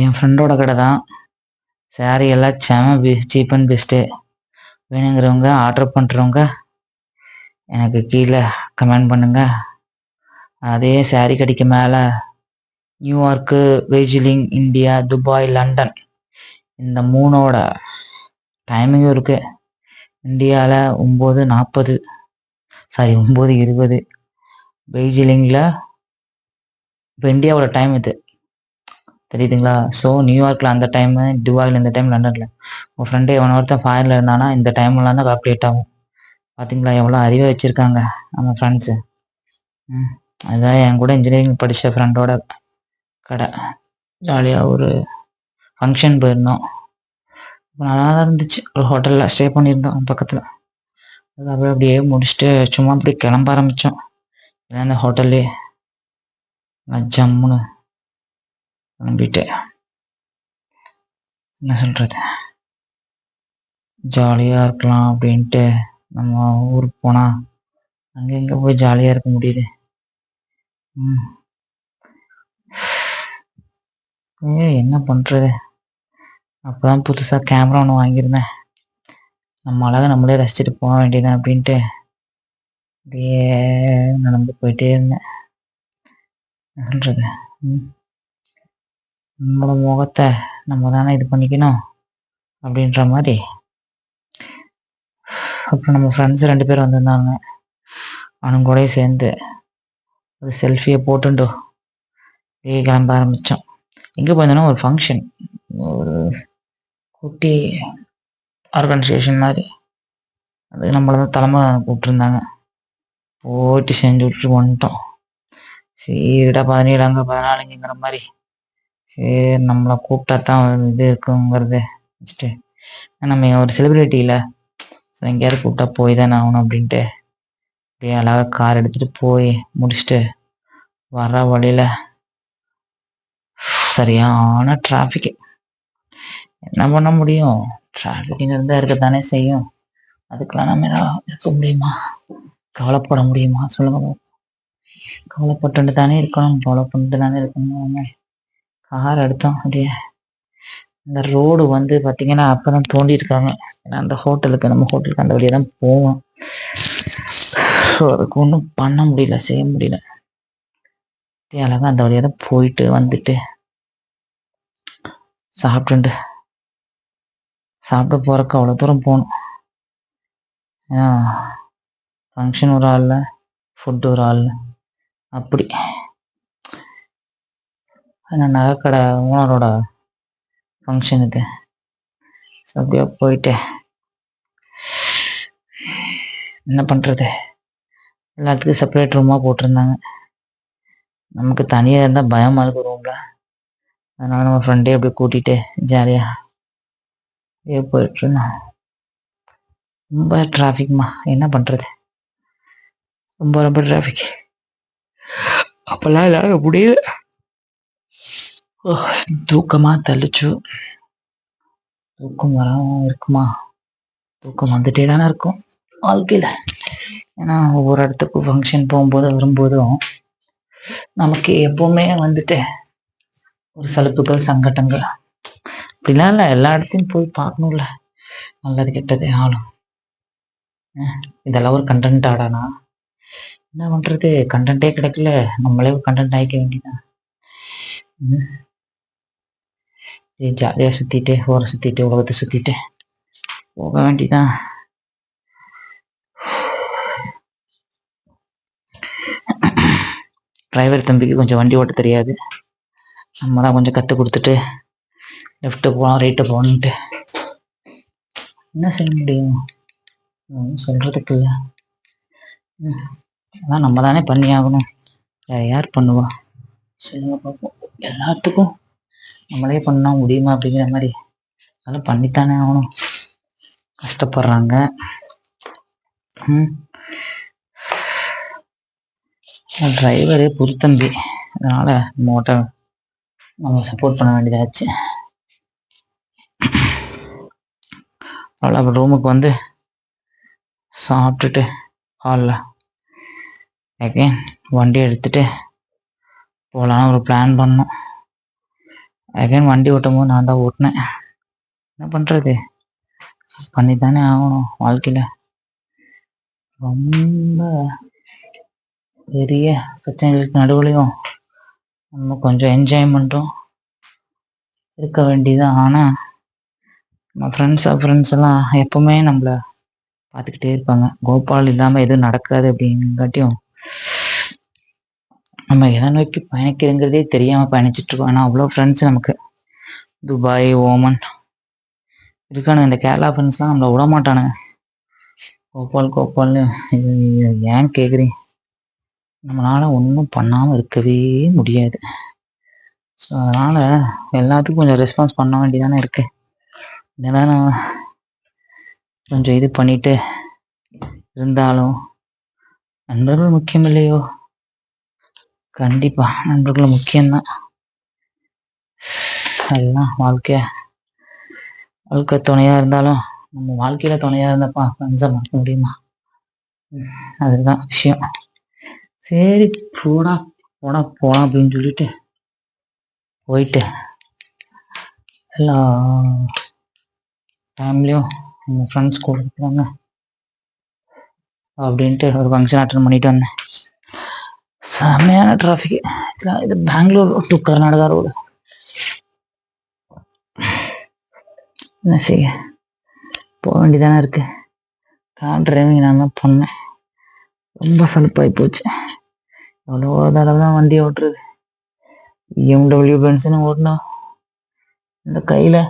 என் ஃப்ரெண்டோட கடை தான். சாரீ எல்லாம் செம பி சீப் அண்ட் பெஸ்ட்டு வேணுங்கிறவங்க ஆர்டர் பண்ணுறவங்க எனக்கு கீழே கமெண்ட் பண்ணுங்க. அதே சாரீ கடைக்கு மேலே New York Beijing India Dubai London இந்த மூணோட டைமிங்கும் இருக்குது இந்தியாவில் ஒம்பது நாற்பது சாரி ஒம்பது இருபது. பெய்ஜிலிங்கில் இப்போ இந்தியாவோட டைம் இது. தெரியுதுங்களா? ஸோ நியூயார்க்கில் அந்த டைமு துபாயில் இந்த டைம் லண்டனில். உங்கள் ஃப்ரெண்டு எவன ஒருத்தன் ஃபாரினில் இருந்தானா இந்த டைம்லாம் தான் கால்குலேட் ஆகும். பார்த்தீங்களா எவ்வளோ அறிவை வச்சுருக்காங்க நம்ம ஃப்ரெண்ட்ஸு ம் அதுதான் என் கூட இன்ஜினியரிங் படித்த ஃப்ரெண்டோட கடை. ஜாலியாக ஒரு ஃபங்க்ஷன் போயிருந்தோம். நல்லா தான் இருந்துச்சு. ஒரு ஹோட்டலில் ஸ்டே பண்ணியிருந்தோம் பக்கத்தில். அதுக்கப்புறம் அப்படியே முடிச்சுட்டு சும்மா அப்படி கிளம்ப ஆரம்பித்தோம் அந்த ஹோட்டல்லே ஜம்முன்னு. கிளம்பிட்டு என்ன சொல்கிறது ஜாலியாக இருக்கலாம் அப்படின்ட்டு நம்ம ஊருக்கு போனால் அங்கே இங்கே போய் ஜாலியாக இருக்க முடியுது. ஏ என்ன பண்ணுறது அப்போ தான் புதுசாக கேமரா ஒன்று வாங்கியிருந்தேன். நம்ம அழகாக நம்மளே ரசிச்சுட்டு போக வேண்டியதான் அப்படின்ட்டு அப்படியே நடந்து போயிட்டே இருந்தேன். என்ன சொல்கிறது நம்மளோட முகத்தை நம்ம தானே இது பண்ணிக்கணும் அப்படின்ற மாதிரி. அப்புறம் நம்ம ஃப்ரெண்ட்ஸ் ரெண்டு பேர் வந்திருந்தாங்க. அவனுங்க கூட சேர்ந்து ஒரு செல்ஃபியை போட்டுண்டோ வெளியே கிளம்ப ஆரம்பித்தோம் எங்கே போயிருந்தோன்னா ஒரு ஃபங்க்ஷன் ஒரு குட்டி ஆர்கனைசேஷன் மாதிரி. அதுக்கு நம்மளை தான் தலைமை கூப்பிட்ருந்தாங்க போயிட்டு செஞ்சு விட்டுட்டு வந்துட்டோம். சீடா பதினேழு அங்கே பதினாலுங்கிற மாதிரி. சரி நம்மளை கூப்பிட்டா தான் இது இருக்குங்கிறது வச்சுட்டு நம்ம ஒரு செலிப்ரிட்டியில் ஸோ எங்கேயாவது கூப்பிட்டா போய் தானே ஆகணும் அப்படின்ட்டு. அப்படியே அழகாக கார் எடுத்துகிட்டு போய் முடிச்சுட்டு வர வழியில் சரியான டிராஃபிக்கு என்ன பண்ண முடியும்? டிராஃபிக்ங்கிறது இருக்கத்தானே செய்யும். அதுக்கெல்லாம் நம்ம ஏதாவது இருக்க முடியுமா? கவலைப்பட முடியுமா? சொல்லுங்க. கவலைப்பட்டு தானே இருக்கணும். கவலைப்பட்டு தானே இருக்கணும். கார் எடுத்தோம் அப்படியே இந்த ரோடு வந்து பார்த்தீங்கன்னா அப்போ தான் தோண்டியிருக்காங்க. ஏன்னா அந்த ஹோட்டலுக்கு நம்ம ஹோட்டலுக்கு அந்த வழியாக தான் போவோம். ஸோ அதுக்கு ஒன்றும் பண்ண முடியல செய்ய முடியல. அழகாக அந்த வழியாக தான் போயிட்டு வந்துட்டு சாப்பிட்டுண்டு. சாப்பிட போகிறக்கு அவ்வளோ தூரம் போகணும். ஃபங்க்ஷன் ஒரு ஆளில் ஃபுட்டு ஒரு ஆளில். அப்படி. நான் நகைக்கடை ஓனரோட ஃபங்க்ஷன் இது. ஸோ அப்படியே போயிட்டு. என்ன பண்ணுறது எல்லாத்துக்கும் செப்பரேட் ரூமாக போட்டிருந்தாங்க. நமக்கு தனியாக இருந்தால் பயமாக இருக்கும் ரூமில் அதனால் நம்ம ஃப்ரெண்டே அப்படியே கூட்டிகிட்டு ஜாலியாக அப்படியே போயிட்டுருந்தோம் ரொம்ப டிராஃபிக்மா என்ன பண்ணுறது ரொம்ப ரொம்ப டிராஃபிக் அப்போல்லாம் எல்லாரும் முடியல தூக்கமாக தள்ளிச்சு தூக்கம் வராமல் இருக்குமா? தூக்கம் வந்துட்டே தானே இருக்கும் வாழ்க்கையில். ஏன்னா ஒவ்வொரு இடத்துக்கும் ஃபங்க்ஷன் போகும்போது வரும்போதும் நமக்கு எப்பவுமே வந்துட்டு ஒரு சலுப்புகள் சங்கடங்கள். அப்படிலாம் இல்லை எல்லா இடத்தையும் போய் பார்க்கணும்ல. நல்லது கெட்டது ஆளும். இதெல்லாம் ஒரு கண்டென்ட் ஆடானா? என்ன பண்ணுறது கண்டென்ட்டே கிடைக்கல. நம்மளே கண்டென்ட் ஆகிக்க வேண்டியதான் ஜாலியாக சுற்றிட்டு ஊரை சுற்றிட்டு உலகத்தை சுற்றிட்டு போக வேண்டியதான் டிரைவர் தம்பிக்கு கொஞ்சம் வண்டி ஓட்ட தெரியாது நம்ம தான் கொஞ்சம் கற்றுக் கொடுத்துட்டு லெஃப்ட்டு போகலாம் ரைட்டு போகணுன்ட்டு என்ன செய்ய முடியும் சொல்கிறதுக்கு இல்லை அதான் நம்ம தானே பண்ணி ஆகணும் வேறு யார் பண்ணுவா சொல்லுங்கள் பார்ப்போம் எல்லாத்துக்கும் நம்மளே பண்ணால் முடியுமா அப்படிங்கிற மாதிரி. அதெல்லாம் பண்ணித்தானே ஆகணும். கஷ்டப்படுறாங்க. டிரைவரு புதுத்தம்பி அதனால் மோட்டை நம்ம சப்போர்ட் பண்ண வேண்டியதாச்சு. அவ்வளோ ரூமுக்கு வந்து சாப்பிட்டுட்டு ஹாலில் அகைன் வண்டி எடுத்துகிட்டு போகலான்னு ஒரு பிளான் பண்ணோம். அகைன் வண்டி ஓட்டும் போது நான் தான் ஓட்டினேன். என்ன பண்ணுறது பண்ணி தானே ஆகணும் வாழ்க்கையில். ரொம்ப பெரிய பிரச்சனைகளுக்கு நடுவுலையும் நம்ம கொஞ்சம் என்ஜாய்மெண்ட்டும் இருக்க வேண்டியதான் ஆனால் நம்ம ஃப்ரெண்ட்ஸ் ஃப்ரெண்ட்ஸ் எல்லாம் எப்பவுமே நம்மளை பார்த்துக்கிட்டே இருப்பாங்க. கோபால் இல்லாமல் எதுவும் நடக்காது அப்படிங்காட்டியும் நம்ம எதை நோக்கி பயணிக்கிறேங்கிறதே தெரியாமல் பயணிச்சுட்டு இருக்கோம். ஆனால் அவ்வளோ ஃப்ரெண்ட்ஸ் நமக்கு. துபாய் ஓமன் இருக்கானுங்க. இந்த கேரளா ஃப்ரெண்ட்ஸ்லாம் நம்மளை விட மாட்டானுங்க. கோபால் கோபால்னு. ஏன் கேட்குறீங்க நம்மளால ஒன்றும் பண்ணாமல் இருக்கவே முடியாது. ஸோ அதனால் எல்லாத்துக்கும் கொஞ்சம் ரெஸ்பான்ஸ் பண்ண வேண்டியதானே இருக்கு. இதெல்லாம் கொஞ்சம் இது பண்ணிட்டு இருந்தாலும் நண்பர்கள் முக்கியம் இல்லையோ? கண்டிப்பா. நண்பர்கள் முக்கியம்தான். அதுதான் வாழ்க்கை வாழ்க்கை துணையா இருந்தாலும் நம்ம வாழ்க்கையில துணையா இருந்தப்பா ஃப்ரெண்ட்ஸை மறக்க முடியுமா? அதுதான் விஷயம். சரி போடா போடா போலாம் அப்படின்னு சொல்லிட்டு போயிட்டு எல்லா ஃபேமிலியும் நம்ம ஃப்ரெண்ட்ஸ் கூட இருக்கிறாங்க. அப்படின்ட்டு ஒரு ஃபங்க்ஷன் அட்டன் பண்ணிட்டு வந்தேன். செம்மையான டிராஃபிக் இது பெங்களூர் டு கர்நாடகா ரோடு என்ன செய்ய போக வேண்டியதானே இருக்கு கார் டிரைவிங் நான் தான் பண்ணேன் ரொம்ப சலுப்பாகி போச்சு எவ்வளோ தடவை தான் வண்டி ஓட்டுறது எம்டபிள்யூ பென்ஸ்னு ஓட்டினா இந்த கையில்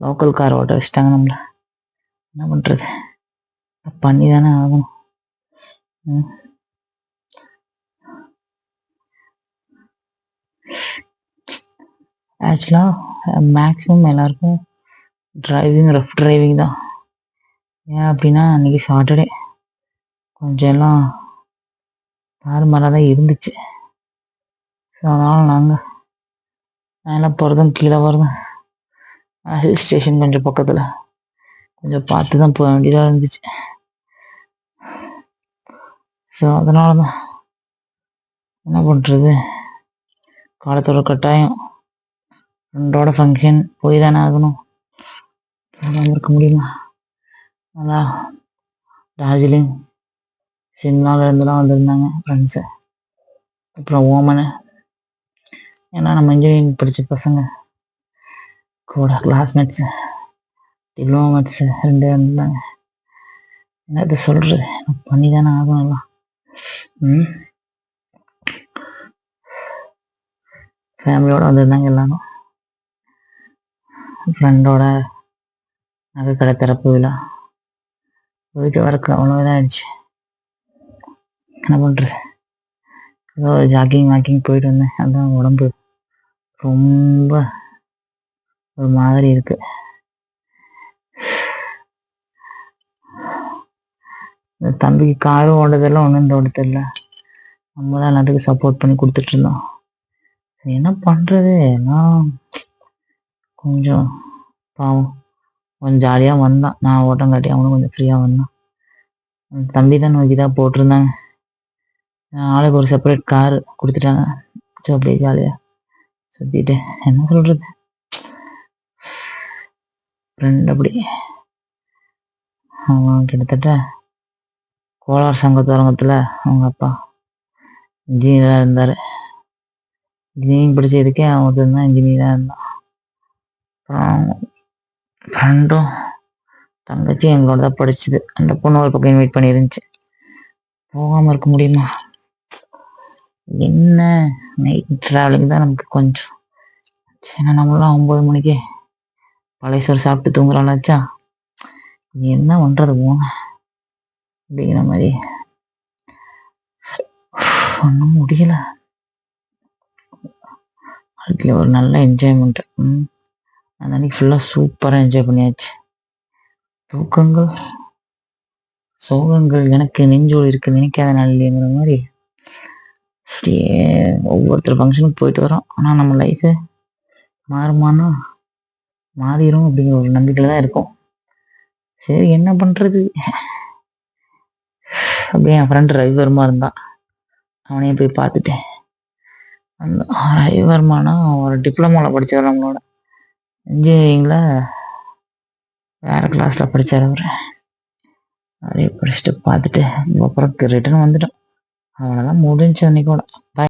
லோக்கல் கார் ஓட்ட வச்சுட்டாங்க நம்மள என்ன பண்ணுறது பண்ணி தானே ஆகணும் ம். ஆக்சுவலாக மேக்ஸிமம் எல்லாருக்கும் டிரைவிங் ரஃப் டிரைவிங் தான். ஏன் அப்படின்னா அன்றைக்கி சாட்டர்டே கொஞ்சம் எல்லாம் நார்மலாக தான் இருந்துச்சு. ஸோ அதனால் நாங்கள் மேலே போகிறதும் கீழே வரதும் ஹில் ஸ்டேஷன் கொஞ்சம் பக்கத்தில் கொஞ்சம் பார்த்து தான் போக வேண்டியதாக இருந்துச்சு. ஸோ அதனால தான் என்ன பண்ணுறது காலத்தோட கட்டாயம். ஃப்ரெண்டோட ஃபங்க்ஷன் போய் தானே ஆகணும். போகாமல் இருக்க முடியுமா? அதான். டார்ஜிலிங் சிம்லாவிலேருந்துலாம் வந்திருந்தாங்க ஃப்ரெண்ட்ஸு அப்புறம் ஓமனு. ஏன்னா நம்ம இன்ஜினியரிங் படித்த பசங்க. கூட கிளாஸ்மேட்ஸு டிப்ளமேட்ஸு ரெண்டு இருந்தாங்க. என்னது சொல்கிறது பண்ணி தானே ஆகணும் எல்லாம். ம்? ஃபேமிலியோடு வந்திருந்தாங்க எல்லாரும். ஃப்ரெண்டோட நகை கடை திறப்பு விழா. போயிட்டு வரக்கு அவ்வளோதான் ஆயிடுச்சு. என்ன பண்ணுறது ஏதோ ஜாக்கிங் வாக்கிங் போயிட்டு வந்தேன். அதான் உடம்பு ரொம்ப ஒரு மாதிரி இருக்கு. இந்த தம்பிக்கு காரும் ஓடுறதெல்லாம் ஒன்றும் தோட தெரியல நம்ம தான் எல்லாத்துக்கும் சப்போர்ட் பண்ணி கொடுத்துட்டு இருந்தோம். என்ன பண்ணுறது நான் கொஞ்சம் பாவம். கொஞ்சம் ஜாலியாக வந்தான். நான் ஓட்டம் காட்டி அவனும் கொஞ்சம் ஃப்ரீயாக வந்தான். தம்பி தான் நோக்கி தான் போட்டிருந்தாங்க ஆளுக்கு ஒரு செப்பரேட் கார் கொடுத்துட்டாங்க. ஸோ அப்படியே ஜாலியாக சுற்றிட்டு என்ன சொல்கிறது ஃப்ரெண்ட் அப்படி. அவன் கிட்டத்தட்ட கோளார் சங்கத்தரங்கத்தில் அவங்க அப்பா இன்ஜினியராக இருந்தார். இன்ஜினியரிங் படிச்சதுக்கே அவன் தான் இன்ஜினியராக இருந்தான். அப்புறம் ஃப்ரெண்டும் தங்கச்சி எங்களோட தான் படிச்சுது. அந்த பொண்ணு ஒரு பக்கம் இன்வைட் பண்ணியிருந்துச்சு போகாமல் இருக்க முடியுமா? என்ன? நைட் ட்ராவலிங் தான் நமக்கு கொஞ்சம். சரி நம்மளாம் ஒம்பது மணிக்கு பழைய சாப்பிட்டு தூங்குறோம்லாச்சா நீ என்ன பண்ணுறது போன? அப்படிங்கிற மாதிரி. ஒன்றும் முடியல. வாழ்க்கையில் ஒரு நல்ல என்ஜாய்மெண்ட் ம். அந்த அன்னைக்கு ஃபுல்லாக சூப்பராக என்ஜாய் பண்ணியாச்சு. தூக்கங்கள் சோகங்கள் எனக்கு நெஞ்சோடு இருக்குது நினைக்காத நாள் இல்லைங்கிற மாதிரி அப்படியே ஒவ்வொருத்தர் ஃபங்க்ஷனுக்கு போயிட்டு வரோம் ஆனால் நம்ம லைஃபு மாறுமானா மாறிடும் அப்படிங்கிற ஒரு நம்பிக்கையில் தான் இருக்கும். சரி என்ன பண்ணுறது அப்படியே என் ஃப்ரெண்டு ரவிவர்மா இருந்தான். அவனையும் போய் பார்த்துட்டேன். அந்த ரவிவர்மானா ஒரு டிப்ளமோவில் படித்தவர் நம்மளோட. இன்ஜினியரிங்கில் வேறு கிளாஸில் படித்தார் அவர். அப்படியே படிச்சுட்டு பார்த்துட்டு அப்புறம் ரிட்டர்ன் வந்துட்டோம். அவ்வளோதான் முடிஞ்சு அன்னைக்கோட